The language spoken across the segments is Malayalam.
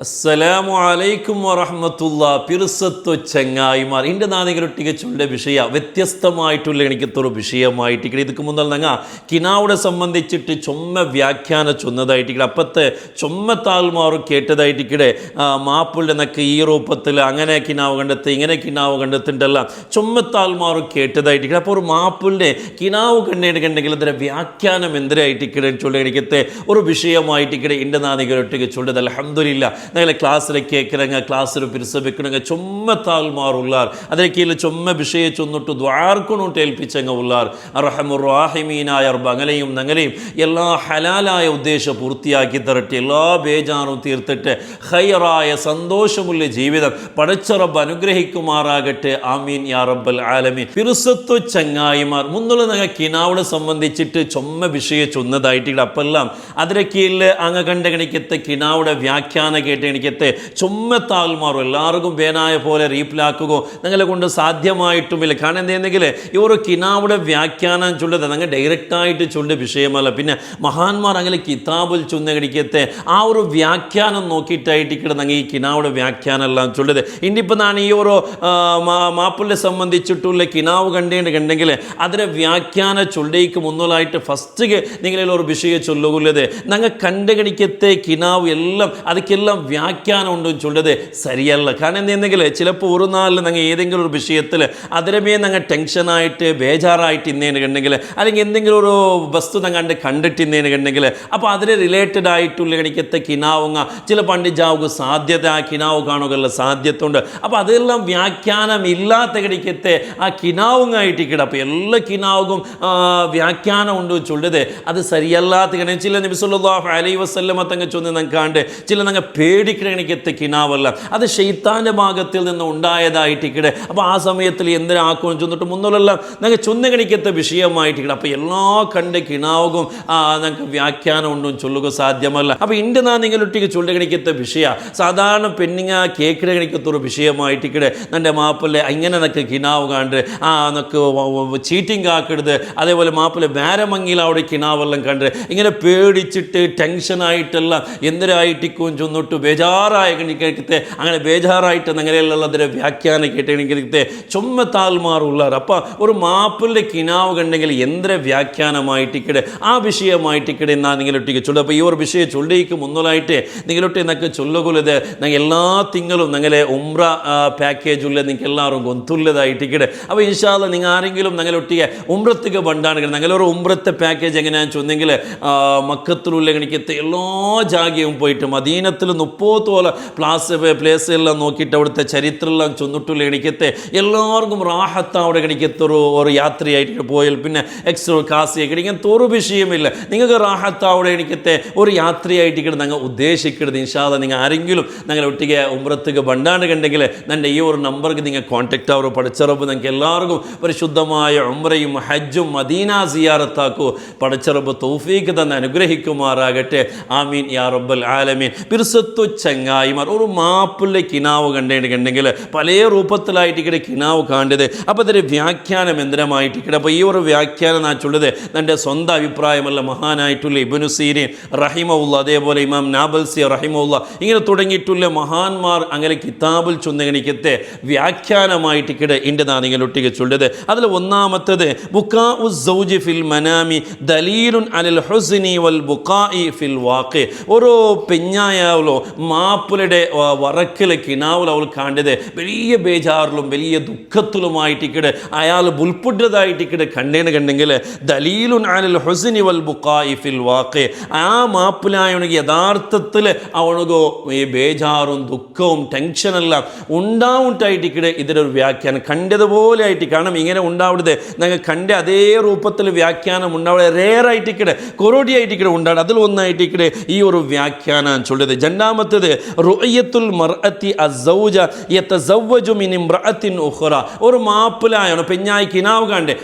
അസ്സലാമു അലൈക്കും വറഹമത്തുള്ള. പിറുസത്വ ചെങ്ങായിമാർ. എന്റെ നാദികളൊരു ടികച്ചുള്ള വിഷയ വ്യത്യസ്തമായിട്ടുള്ള എനിക്കത്തൊരു വിഷയമായിട്ട് ഇതൊക്കെ മുതൽ നങ്ങ കിനാവിടെ സംബന്ധിച്ചിട്ട് ചുമ്മ വ്യാഖ്യാന ചൊന്നതായിട്ട് അപ്പത്തെ ചുമ്മ താൽമാർ കേട്ടതായിട്ട് മാപ്പുള്ള നക്ക് ഈ രൂപത്തിൽ അങ്ങനെ കിനാവ് കണ്ടെത്തി ഇങ്ങനെ കിനാവ് കണ്ടെത്തിണ്ടല്ല ചുമ്മ താൽമാർ കേട്ടതായിട്ട് അപ്പോൾ ഒരു മാപ്പുള്ള കിനാവ് കണ്ടിട്ടുണ്ടെങ്കിൽ അതിന്റെ വ്യാഖ്യാനം എന്തിനായിട്ട് ചൊല്ല എനിക്കത്തെ ഒരു വിഷയമായിട്ട് എന്റെ നാദികളൊരു തികച്ചുള്ളത് അൽഹംദുലില്ലാ. ഞങ്ങളെ ക്ലാസ്സിലെ കേൾക്കുറങ്ങ ക്ലാസ്സിൽ പിരിസബിക്കണങ്ങ ചുമ്മ താൽമാറുള്ളാർ അതിനെ കീഴിൽ ചൊമ്മ വിഷയ ചൊന്നിട്ട് ദ്വാർക്കൊണ്ടിട്ട് ഏൽപ്പിച്ചങ്ങ ഉള്ളാർ. അറഹമുറാഹിമീനായ ബംഗലയും നങ്ങനെയും എല്ലാ ഹലാലായ ഉദ്ദേശം പൂർത്തിയാക്കി തരട്ടെ എല്ലാ ബേജാറും തീർത്തിട്ട് ഹൈറായ സന്തോഷമുള്ള ജീവിതം പടച്ചറബ് അനുഗ്രഹിക്കുമാറാകട്ടെ. ആമീൻ യാ റബ്ബൽ ആലമീൻ. പിറുസത്വ ചങ്ങായിമാർ. മുന്നുള്ള ഞങ്ങൾ കിനാവിനെ സംബന്ധിച്ചിട്ട് ചുമ്മ വിഷയ ചൊന്നതായിട്ട് അപ്പെല്ലാം അതിനെ കീഴിൽ അങ്ങ് കണ്ട കണിക്കത്തെ കിനാവിടെ വ്യാഖ്യാന കേട്ട് കയറ്റി ചുമ്മത്താൽ മാറും. എല്ലാവർക്കും വേനായ പോലെ റീപ്പിലാക്കുകയോ നിങ്ങളെ കൊണ്ട് സാധ്യമായിട്ടുമില്ല. കാരണം എന്തെന്നെങ്കിൽ ഈ ഒരു കിനാവുടെ വ്യാഖ്യാനം ചൊല്ലത് നിങ്ങൾ ഡയറക്റ്റായിട്ട് ചൊല്ല വിഷയമല്ല. പിന്നെ മഹാന്മാർ അങ്ങനെ കിതാബിൽ ചുന്ന കടിക്കത്തെ ആ ഒരു വ്യാഖ്യാനം നോക്കിയിട്ടായിട്ട് നിങ്ങൾ ഈ കിനാവുടെ വ്യാഖ്യാനം എല്ലാം ചൊല്ലത് ഇനിയിപ്പോൾ ഞാൻ ഈ ഓരോ മാപ്പിളിനെ സംബന്ധിച്ചിട്ടുള്ള കിനാവ് കണ്ടേണ്ട കണ്ടെങ്കിൽ വ്യാഖ്യാന ചൊല്ലയ്ക്ക് മുന്നിലായിട്ട് ഫസ്റ്റ് നിങ്ങളിൽ ഒരു വിഷയം ചൊല്ലുകയുള്ളത്. നിങ്ങൾ കണ്ടുകടിക്കത്തെ കിനാവ് എല്ലാം അതൊക്കെല്ലാം വ്യാഖ്യാനം ഉണ്ട് ചൊല്ലത് ശരിയല്ല കാരണം എന്തെങ്കിൽ ചിലപ്പോൾ ഒരു നാളിൽ നിങ്ങൾ ഏതെങ്കിലും ഒരു വിഷയത്തിൽ അതിരമേ നിങ്ങൾ ടെൻഷനായിട്ട് ബേജാറായിട്ട് ഇന്നേന് കണ്ടെങ്കിൽ അല്ലെങ്കിൽ എന്തെങ്കിലും ഒരു വസ്തു ഞങ്ങൾ കണ്ടിട്ട് ഇന്നേന് കണ്ടെങ്കിൽ അപ്പോൾ അതിന് റിലേറ്റഡ് ആയിട്ടുള്ള കണിക്കത്തെ കിനാവുങ്ങ ചില പണ്ടിജാവുക സാധ്യത ആ കിനാവ് കാണുകയുള്ള സാധ്യത ഉണ്ട് അപ്പോൾ അതെല്ലാം വ്യാഖ്യാനം ഇല്ലാത്ത കണിക്കത്തെ ആ കിനാവുങ്ങായിട്ട് കിട അപ്പോൾ എല്ലാ കിനാവുകും വ്യാഖ്യാനം ഉണ്ട് ചൊല്ലത് അത് ശരിയല്ലാത്ത കണി ചില നബിസുല്ലാഹു അലൈ വസ്ല്ലമ തങ്ങ ചൊന്ന് കാണ്ട് ചില ഞങ്ങൾ പേടിക്കണിക്കത്തെ കിനാവല്ല അത് ഷെയ്ത്താന്റെ ഭാഗത്തിൽ നിന്ന് ഉണ്ടായതായിട്ട് കിടെ അപ്പോൾ ആ സമയത്തിൽ എന്തിനാക്കും ചെന്നിട്ട് മുന്നിലെല്ലാം? ഞങ്ങൾ ചൊന്നുകണിക്കത്തെ വിഷയമായിട്ട് കിടെ അപ്പോൾ എല്ലാ കണ്ട് കിണാവും ഞങ്ങൾക്ക് വ്യാഖ്യാനം ഉണ്ടും ചൊല്ലുക സാധ്യമല്ല. അപ്പോൾ ഇന്റെ നാ നിങ്ങളൊട്ടിക്ക് ചൊല്ലുകണിക്കത്തെ വിഷയ. സാധാരണ പെണ്ണിങ്ങ കേക്കിട കണിക്കത്തൊരു വിഷയമായിട്ട് കിടെ എന്റെ മാപ്പിlle ഇങ്ങനെ നിനക്ക് കിണാവ് കണ്ട് ആ നിനക്ക് ചീറ്റിംഗ് ആക്കരുത് അതേപോലെ മാപ്പിlle വേരമങ്ങിയിൽ അവിടെ കിണാവെല്ലാം കണ്ട് ഇങ്ങനെ പേടിച്ചിട്ട് ടെൻഷനായിട്ടെല്ലാം എന്തിനായിട്ടിക്കും ചൊന്നിട്ട് കണിക്കത്തെ അങ്ങനെ ബേജാറായിട്ട് അങ്ങനെയുള്ളതിന്റെ വ്യാഖ്യാനം കേട്ടെനിക്കത്തെ ചുമ്മ താൽമാറുള്ളാർ അപ്പോൾ ഒരു മാപ്പിളിന്റെ കിനാവ് കണ്ടെങ്കിൽ എന്തിര വ്യാഖ്യാനമായിട്ടിക്കടെ ആ വിഷയമായിട്ടിക്കടെ എന്നാ നിങ്ങളൊട്ടിക്ക് ചൊല്ലുക. അപ്പോൾ ഈ ഒരു വിഷയം ചൊല്ലിക്ക് മുന്നോലായിട്ട് നിങ്ങളൊട്ടി എന്നൊക്കെ ചൊല്ലുകൊല്ലത് ഞങ്ങൾ എല്ലാ തിങ്കളും ഞങ്ങളെ ഉംറ പാക്കേജ് ഉള്ള നിങ്ങൾക്ക് എല്ലാവരും ഗൊന്തുള്ളതായിട്ടിക്കടെ അപ്പോൾ ഇൻഷാല്ല നിങ്ങൾ ആരെങ്കിലും നിങ്ങളൊട്ടിയ ഉംറത്തേക്ക് ബണ്ടാണ് ഞങ്ങളൊരു ഉംറത്തെ പാക്കേജ് എങ്ങനെയാണെന്ന് ചൊന്നെങ്കിൽ മക്കത്തിലുള്ള എനിക്ക് എല്ലാ ജാഗയും പോയിട്ട് മദീനത്തിൽ മുപ്പോത്തോല പ്ലാസ് പ്ലേസ് എല്ലാം നോക്കിയിട്ട് അവിടുത്തെ ചരിത്രമെല്ലാം ചൊന്നിട്ടുള്ള എണിക്കത്തെ എല്ലാവർക്കും റാഹത്ത അവിടെ കിടക്കത്തൊരു ഒരു യാത്രയായിട്ട് പോയാൽ പിന്നെ എക്സ്ട്രോ കാസിയൊക്കെ കിടക്കാൻ തോറു വിഷയമില്ല. നിങ്ങൾക്ക് റാഹത്ത അവിടെ എണിക്കത്തെ ഒരു യാത്രയായിട്ട് ഇവിടെ ഞങ്ങൾ ഉദ്ദേശിക്കരുത്. ഇൻഷാദ നിങ്ങൾ ആരെങ്കിലും ഞങ്ങൾ ഒട്ടിക്ക് ഉമ്രത്തേക്ക് ബണ്ടാണ്ട് കണ്ടെങ്കിൽ എന്റെ ഈ ഒരു നമ്പർക്ക് നിങ്ങൾ കോൺടാക്റ്റ് ആവുക പഠിച്ചറപ്പ് നിങ്ങൾക്ക് എല്ലാവർക്കും പരിശുദ്ധമായ ഉമ്രയും ഹജ്ജും മദീന സിയാറത്താക്കൂ. പഠിച്ചറപ്പ് തൗഫീക്ക് തന്നെ അനുഗ്രഹിക്കുമാറാകട്ടെ. ആമീൻ യാ റബ്ബൽ ആലമീൻ. പിർസത്തു ചങ്ങായിമാർ ഒരു മാപ്പിള്ള കിനാവ് കണ്ടിട്ടുണ്ടെങ്കിൽ പല രൂപത്തിലായിട്ട് ഇക്കടെ കിനാവ് കാണ്ടത് അപ്പോൾ അതൊരു വ്യാഖ്യാനം എന്തിനമായിട്ട് ഇക്കടെ അപ്പോൾ ഈ ഒരു വ്യാഖ്യാനം ഞാൻ തന്റെ സ്വന്തം അഭിപ്രായമല്ല മഹാനായിട്ടുള്ള ഇബനു സീരീൻ റഹിമുള്ള അതേപോലെ ഇമാം നാബൽസി റഹിമുള്ള ഇങ്ങനെ തുടങ്ങിയിട്ടുള്ള മഹാന്മാർ അങ്ങനെ കിതാബിൽ ചൊന്നകണിക്കത്തെ വ്യാഖ്യാനമായിട്ട് കിട ഇന്റെതാണ് നിങ്ങൾ ഒട്ടിക്കുള്ളത് അതിൽ ഒന്നാമത്തത് ബുക്കാ ഉസൗജി ഫിൽ മനാമി ദലീലുൻ അനിൽ ഹുസിനി വൽ ബുക്കാഇ ഫിൽ വാക്ക് ഓരോ പെഞ്ഞായാവലോ മാപ്പിളുടെ വറക്കിലെ കിനാവിൽ അവൾ കാണ്ടത് വലിയ ബേജാറിലും വലിയ ദുഃഖത്തിലുമായിട്ട് ഇക്കടെ അയാൾ ഉൾപ്പെട്ടതായിട്ട് ഇക്കടെ കണ്ടേന് കണ്ടെങ്കിൽ ദലീലുൻ അലൽ ഹുസിനി വൽ ബുക്കായിഫിൽ വാക്ക് ആ മാപ്പിലായവണെങ്കിൽ യഥാർത്ഥത്തിൽ അവണകോ ഈ ബേജാറും ദുഃഖവും ടെൻഷനെല്ലാം ഉണ്ടാവുണ്ടായിട്ട് ഇക്കടെ ഇതിനൊരു വ്യാഖ്യാനം കണ്ടതുപോലെ ആയിട്ട് കാരണം ഇങ്ങനെ ഉണ്ടാവരുത്. ഞങ്ങൾ കണ്ട അതേ രൂപത്തിൽ വ്യാഖ്യാനം ഉണ്ടാവുക റേറായിട്ട് ഇക്കടെ കൊറോഡിയായിട്ട് ഇക്കടെ ഉണ്ടാവും അതിൽ ഒന്നായിട്ട് ഇക്കടെ ഈ ഒരു വ്യാഖ്യാനം ചൊല്ലത് രണ്ടാമത്തത് റുയ്യത്തുൽ മർഅത്തി അസൗജ യതസവ്വജു മിൻ ഇംറഅത്തിൻ ഉഖറ. ഒരു മാപ്പിലായാണോ പെഞ്ഞായി കിനാവ് കാണ്ടേ.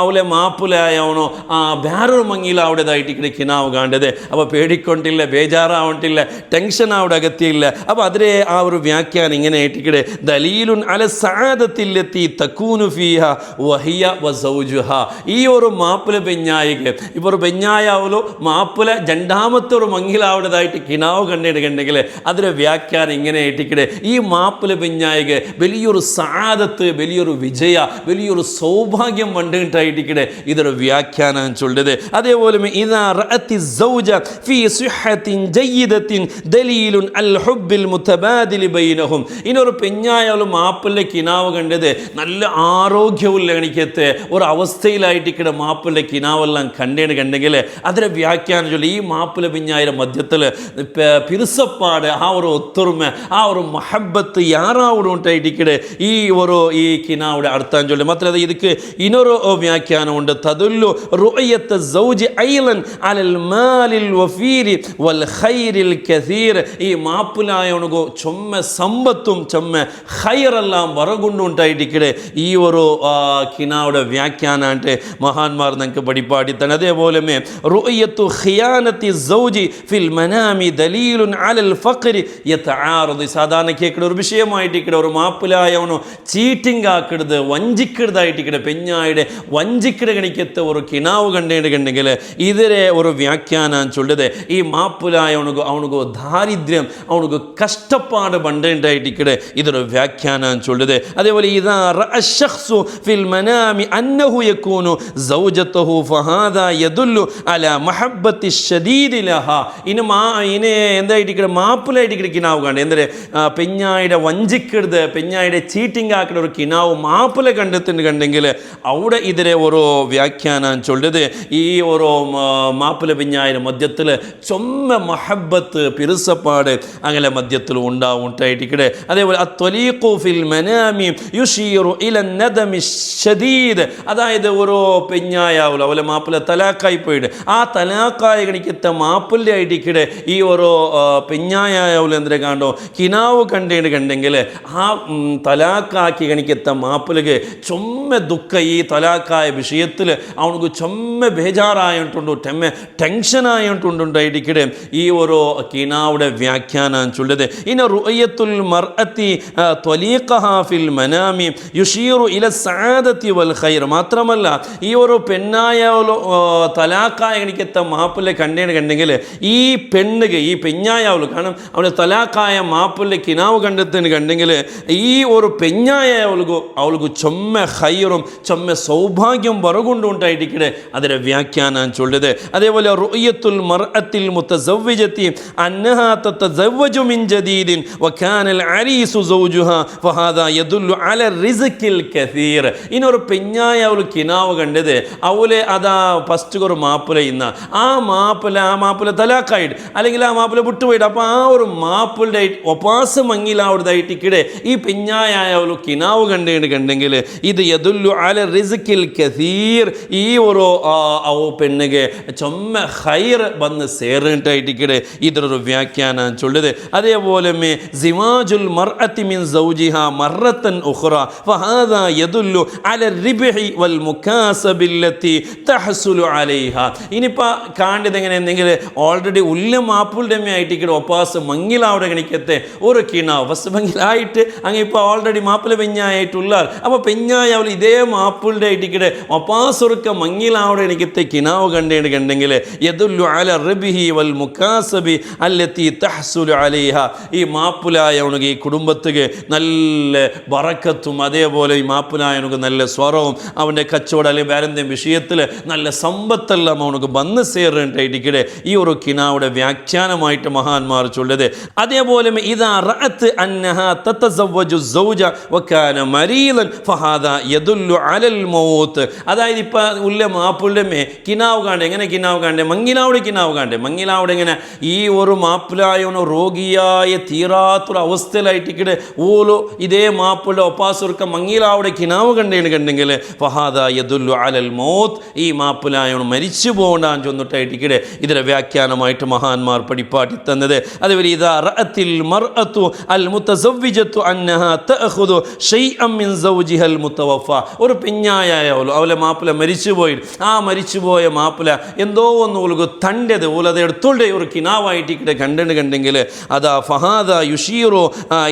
അവളെ മാപ്പിലായാണോ ആ വേറൊരു മങ്ങിയിൽ അവിടേതായിട്ട് ഇങ്ങനെ കിനാവ് കാണ്ടത് അപ്പോൾ പേടിക്കൊണ്ടില്ല ബേജാറാവണ്ടില്ല ടെൻഷൻ അവിടെ അകത്തിയില്ല. അപ്പോൾ അതിലെ ആ ഒരു വ്യാഖ്യാനം ഇങ്ങനെ ആയിട്ടിക്കടെ ദലീലുൻ അല സാദത്തിലെത്തി തക്കൂനു ഫീഹ വഹിയ വസൗജുഹ. ഈ ഒരു മാപ്പിള പെഞ്ഞായിക്ക് ഇപ്പോൾ ഒരു പെഞ്ഞായാവലോ മാപ്പിള രണ്ടാമത്തെ ഒരു മങ്ങിലാവുടേതായിട്ട് കിനാവ് കണ്ടിട്ടുണ്ടെങ്കിൽ കണ്ടെങ്കിൽ അതിന്റെ വ്യാഖ്യാനം ഇങ്ങനെ ഇട്ടിക്കടെ ഈ മാപ്പിൽ പിഞ്ഞായിക വലിയൊരു സാദത്ത് വലിയൊരു വിജയ വലിയൊരു സൗഭാഗ്യം വണ്ടിട്ടായിട്ടിക്കടെ ഇതൊരു വ്യാഖ്യാനം ചൊല്ലത് അതേപോലെ ഇനൊരു പെഞ്ഞായാലും മാപ്പിളിലെ കിനാവ് കണ്ടത് നല്ല ആരോഗ്യമുള്ള എണിക്കത്തെ ഒരു അവസ്ഥയിലായിട്ടിക്കടെ മാപ്പിലെ കിനാവെല്ലാം കണ്ടേണ് കണ്ടെങ്കിൽ അതിന്റെ വ്യാഖ്യാനം ചൊല്ലി. ഈ മാപ്പിലെ പിഞ്ഞായ മധ്യത്തിൽ പിറുസപ്പാട് ആ ഒരു ഒത്തൊരുമ ആ ഒരു മഹബത്ത് യാറാവിടെ ഉണ്ടായിട്ടിക്കടെ ഈ ഒരു ഈ കിനാവിടെ അർത്ഥം ചൊല്ലി മാത്രമല്ല ಇದಕ್ಕೆ ಇನ್ನೊರು ವ್ಯಾಖ್ಯಾನ ಉಂಟು ತದುಲ್ಲು ರುಯತ ಜೌಜಿ ಐಲನ್ ಅಲಲ್ ಮಾಲಿಲ್ ವಫೀರಿ ವಲ್ ಖೈರಿಲ್ ಕಥೀರ್ ಈ ಮಾಪುಲಾಯವನಿಗೂ ಚೊಮ್ಮೆ ಸಂಬತ್ತುം ചൊമ്മ ഹൈറെല്ലാം വറകൊണ്ടു ഉണ്ടായിട്ടിക്കടെ ഈ ഒരു ആ, കിനാവുടെ വ്യാഖ്യാന ആയിട്ട് മഹാന്മാർ നമുക്ക് പഠിപ്പാടിത്തന്നെ അതേപോലെ റുയത്തു ഖിയാനത്തി സൗജി ഫിൽ മനാമി ദലീലുൻ അലൽ ഫഖ്രി യതആറദ് സാധാരണ കേൾക്കുന്ന ഒരു വിഷയമായിട്ട് ഇക്കടെ ഒരു മാപ്പിലായവനോ ചീറ്റിംഗ് ആക്കരുത് വഞ്ചിക്കരുതായിട്ട് ഇക്കടെ പെഞ്ഞായുടെ വഞ്ചിക്കട കണിക്കത്തെ ഒരു കിണാവ് കണ്ടേണ്ട് കണ്ടെങ്കിൽ ഇതിരെ ഒരു വ്യാഖ്യാനം ചൊല്ലത് ഈ മാപ്പിലായവനുക്ക് അവനുക്ക് ദാരിദ്ര്യം അവനുക്ക് കഷ്ടപ്പാട് പണ്ടേണ്ടായിട്ട് ഇക്കടെ ഇതൊരു വ്യാഖ്യാനം ചൊല്ലത് അതേപോലെ ഇതാ ഫിൽ മനാമി അന്നഹു യക്കൂനു സൗജത്തഹു ഫഹാദ യദുല്ലു അല മഹബത്തി ഷദീദിലഹ ഇനി മാ ഇനി എന്തായിട്ട് ഇക്കടെ മാപ്പിലായിട്ട് ഇങ്ങനെ കിണാവ് കണ്ട്. എന്തേ പെഞ്ഞായുടെ വഞ്ചിക്കരുത് പെഞ്ഞായുടെ ചീറ്റിംഗ് ആക്കുന്ന ഒരു കിണാവ് മാപ്പിള കണ്ടെത്തിന് കണ്ടെങ്കിൽ അവിടെ ഇതിരെ ഓരോ വ്യാഖ്യാനം ചൊല്ലത് ഈ ഓരോ മാപ്പിള പിഞ്ഞായുടെ മധ്യത്തിൽ ചൊമ്മ മഹബത്ത് പിറുസപ്പാട് അങ്ങനെ മധ്യത്തിൽ ഉണ്ടാവും ഉണ്ടായിട്ടിക്കടെ അതേപോലെ ഫിൽ മനാമി യുഷീറു ഇല നദമി അതായത് ഓരോ പെഞ്ഞായാവുല അവലെ മാപ്പിള തലാക്കായി പോയിട്ട്. ആ തലാക്കായ കണിക്കത്തെ മാപ്പിളുടെ ആയിട്ടിക്കടെ ഈ ഓരോ പെഞ്ഞായാവുല എന്തിനെ കാണ്ടോ? കിനാവ് കണ്ടേണ്ട് കണ്ടെങ്കിൽ ആ തലാക്കാക്കി കണിക്കെത്ത മാപ്പിലേക്ക് ചൊമ്മ ദുഃഖ ഈ തലാക്കായ വിഷയത്തിൽ അവനക്ക് ചൊമ്മ ബേജാറായിട്ടുണ്ടോ ടെമ്മ ടെൻഷനായിട്ടുണ്ടായിരിക്കും ഈ ഓരോ കിനാവുടെ വ്യാഖ്യാനം ചൊല്ലത് ഇന റുയത്തുൽ മർഅത്തി ത്വലീഖഹ ഫിൽ മനാമി യുഷീറു ഇല സാദത്തി വൽ ഖൈർ. മാത്രമല്ല ഈ ഒരു പെണ്ണായ തലാക്കായ കണിക്കെത്ത മാപ്പിലെ കണ്ടേണ് കണ്ടെങ്കിൽ ഈ പെണ്ണുക ഈ പെഞ്ഞായാവുള്ളൂ കാരണം അവളെ തലാക്കായ മാപ്പിളെ കിനാവ് കണ്ടെത്തിന് കണ്ടെങ്കിൽ ഈ ഒരു പെഞ്ഞായ അവൾക്ക് അവൾക്ക് ചൊമ്മ ഹൈറും ചൊമ്മ സൗഭാഗ്യം വറുകൊണ്ടും ഉണ്ടായിട്ടിക്കടെ അതിന്റെ വ്യാഖ്യാനം ചൊല്ലത് അതേപോലെ റുയ്യത്തുൽ മർഅത്തിൽ മുത്തസവ്വിജത്തി അന്നഹാ തത്തസവ്വജു മിൻ ജദീദിൻ വകാനൽ അരീസു സൗജുഹ ഫഹാദ യദുല്ലു അല റിസ്ഖിൽ കസീർ. ഇനൊരു പെഞ്ഞായ അവൾ കിനാവ് കണ്ടത് അവളെ അതാ ഫസ്റ്റ് ഒരു മാപ്പിള ഇന്ന. ആ മാപ്പിള ആ മാപ്പിള തലാക്കായിട്ട് അല്ലെങ്കിൽ ആ മാപ്പിള വിട്ടുപോയിട്ട്. അപ്പോൾ ആ ഒരു മാപ്പിളുടെ ഒപാസ മങ്ങിലാവുന്നതായിട്ട് ഇക്കിടെ ഈ പിഞ്ഞായ ഒരു കിനാവ് കണ്ടേണ് കണ്ടെങ്കിൽ ഇത് യദുല്ലു അല റിസ്കിൽ കസീർ. ഈ ഒരു ഓ അവ പെണ്ണുಗೆ ചൊമ്മ ഹൈർ വന്ന് സേറിട്ടായിട്ടിക്കടെ ഇതൊരു വ്യാഖ്യാനം ചൊല്ലത് അതേപോലെ മേ സിമാജുൽ മർഅത്തി മിൻ സൗജിഹ മറത്തൻ ഉഖ്റ. ഫഹാദാ യദുല്ലു അല റിബ്ഹി വൽ മുകാസബില്ലത്തി തഹസുലു അലൈഹ. ഇനിയിപ്പോൾ കാണ്ടത് എങ്ങനെ? ഓൾറെഡി ഉല്ല മാപ്പിളുടെ ആയിട്ടിക്കടെ ഒപ്പാസ് മങ്ങിലാവിടെ കണിക്കത്തെ ഒരു കിണാവ്. ഫസ്റ്റ് മങ്ങിലായിട്ട് അങ്ങ് ഇപ്പോൾ ഓൾറെഡി മാപ്പിള പെഞ്ഞായിട്ടുള്ള അപ്പോൾ പെഞ്ഞായ അവൾ ഇതേ മാപ്പിളുടെ ആയിട്ടിക്കടെ ഒപ്പാസുറുക്ക മങ്ങിലാവിടെ എനിക്കത്തെ കിണാവ് കണ്ടേണ്ട കണ്ടെങ്കിൽ യദുല്ലു അല റബിഹി വൽ മുക്കാസബി അല്ലെത്തി തഹസുലു അലിഹ. ഈ മാപ്പുലായവനുക്ക് ഈ കുടുംബത്തിക്ക് നല്ല വറക്കത്തും അതേപോലെ ഈ മാപ്പുലായവനുക്ക് നല്ല സ്വറവും അവന്റെ കച്ചവടം അല്ലെങ്കിൽ വേറെ എന്തെങ്കിലും വിഷയത്തിൽ നല്ല സമ്പത്തെല്ലാം അവനക്ക് വന്ന് സേറേണ്ടായിട്ടിക്കടെ ഈ ഒരു കിനാവുടെ വ്യാഖ്യാനമായിട്ട് മഹാന്മാർ ചൊല്ലത് അതേപോലെ യദുല്ലു അലൽ മൗത്ത്. അതായത് ഇപ്പം കിനാവ് കാണ്ടേ എങ്ങനെ കിനാവ് കാണ്ടേ മങ്ങിലാവിടെ കിനാവ് കാണ്ടേ മങ്ങിലാവിടെ എങ്ങനെ? ഈ ഒരു മാപ്പിലായോണോ രോഗിയായ തീരാത്തൊരു അവസ്ഥയിലായിട്ടിക്കടെ ഓലോ ഇതേ മാപ്പിള്ള ഒപ്പാസുർക്ക മങ്ങിലാവിടെ കിനാവ് കണ്ടേണ് കണ്ടെങ്കിൽ യദുല്ലു അലൽ മൗത്ത്. ഈ മാപ്പിലായോണ് മരിച്ചു പോകണ്ടാന്ന് ചൊന്നിട്ടായിട്ടിക്കടെ ഇതിലെ വ്യാഖ്യാനമായിട്ട് മഹാന്മാർ പഠിപ്പാട്ടി തന്നത് അതുപോലെ ഇതാ റഅത്തിൽ മർഅത്തു അൽ മുത്തസവ്വിജത്തു അന്നഹ തഅഖുദു ഷൈഅം മിൻ സൗജിഹൽ മുത്തവഫ ഒരു പെഞ്ഞായായാലോ അവളെ മാപ്പിള മരിച്ചുപോയി. ആ മരിച്ചുപോയ മാപ്പിള എന്തോ ഒന്ന് ഓൾക്ക് തന്റെത് ഓലത് എടുത്തോണ്ടേ ഒരു കിനാവായിട്ട് ഇവിടെ കണ്ടു കണ്ടെങ്കിൽ അതാ ഫഹാദ യുഷീറോ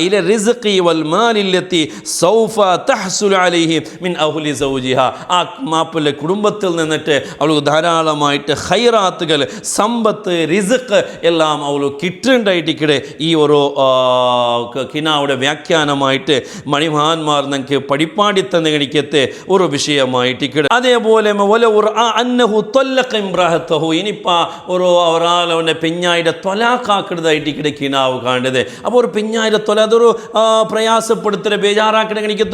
ഇല റിസ്ഖി വൽ മാലില്ലത്തി സൗഫ തഹ്സുലു അലൈഹി മിൻ അഹ്ലി സൗജിഹ. ആ മാപ്പിള കുടുംബത്തിൽ നിന്നിട്ട് അവൾക്ക് ധാരാളമായിട്ട് ഹൈറാത്തുകൾ സമ്പത്ത് റിസ്ഖ് എല്ലാം അവൾ കിട്ട് ഉണ്ടായിട്ടിക്കടെ ഈ ഒരു ക- കിനാവുടെ വ്യാഖ്യാനമായിട്ട് മണിമഹാന്മാർ നമുക്ക് പഠിപ്പാടി തന്നെ ഗണിക്കത്തെ ഒരു വിഷയമായിട്ടിക്കടെ അതേപോലെ ഒരു അന്നഹു തൊല്ലക്ക ഇമ്രാഹത്തഹു ഇനിപ്പാ ഒരു ഒരാൾ അവന്റെ പെഞ്ഞായുടെ തൊലാക്കാക്കുന്നതായിട്ടിക്കടെ കിനാവ് കാണുന്നത്. അപ്പോൾ ഒരു പെഞ്ഞായുടെ തൊല അതൊരു ആ, പ്രയാസപ്പെടുത്തുന്ന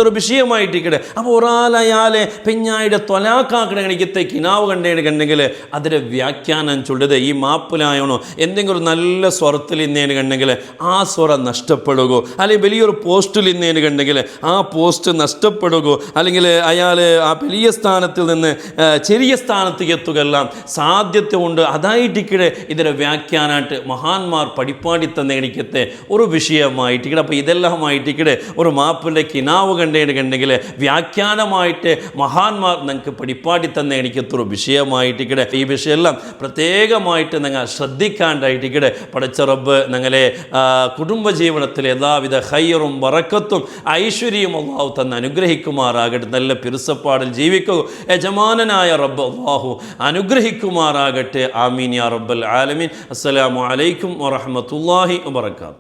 ഒരു വിഷയമായിട്ട് വിഷയമായിട്ടിക്കടെ അപ്പോൾ ഒരാളയാലെ പെഞ്ഞായുടെ തൊലാക്കാക്കണ ഗണിക്കത്തെ കിനാവ് കണ്ടേ കണ്ടെങ്കിൽ അതിന്റെ വ്യാഖ്യാനം ചൊല്ലത് ഈ മാപ്പിലായണോ? എന്തെങ്കിലും ഒരു നല്ല സ്വരത്തിൽ ഇന്നേന് കണ്ടെങ്കിൽ ആ സ്വറ നഷ്ടപ്പെടുകയോ അല്ലെങ്കിൽ വലിയൊരു പോസ്റ്റിൽ ഇന്നേന് കണ്ടെങ്കിൽ ആ പോസ്റ്റ് നഷ്ടപ്പെടുകയോ അല്ലെങ്കിൽ അയാൾ ആ വലിയ സ്ഥാനത്തിൽ നിന്ന് ചെറിയ സ്ഥാനത്തേക്ക് എത്തുകയെല്ലാം സാധ്യത കൊണ്ട് അതായിട്ടിക്കടെ ഇതിനെ വ്യാഖ്യാനമായിട്ട് മഹാന്മാർ പഠിപ്പാടി തന്നെ എനിക്കത്തെ ഒരു വിഷയമായിട്ടിക്കടെ അപ്പോൾ ഇതെല്ലാമായിട്ടിക്കടെ ഒരു മാപ്പിന്റെ കിനാവ് കണ്ടേന് കണ്ടെങ്കിൽ വ്യാഖ്യാനമായിട്ട് മഹാന്മാർ നിങ്ങൾക്ക് പഠിപ്പാടി തന്നെ എനിക്കത്തൊരു വിഷയമായിട്ടിക്കടെ. ഈ വിഷയമെല്ലാം പ്രത്യേകമായിട്ട് നിങ്ങൾ ശ്രദ്ധിക്കാണ്ടായിട്ടിക്കടെ പടച്ച റബ്ബ് ഞങ്ങളെ കുടുംബജീവനത്തിൽ എല്ലാവിധ ഹയ്യറും വറക്കത്തും ഐശ്വര്യവും അള്ളാഹു തന്നെ അനുഗ്രഹിക്കുമാറാകട്ടെ. നല്ല പിറുസപ്പാടിൽ ജീവിക്കുക യജമാനനായ റബ്ബ് അള്ളാഹു അനുഗ്രഹിക്കുമാറാകട്ടെ. ആമീൻ യാ റബ്ബൽ ആലമീൻ. അസ്സലാമു അലൈക്കും വറഹ്മത്തുള്ളാഹി വബറകാതുഹു.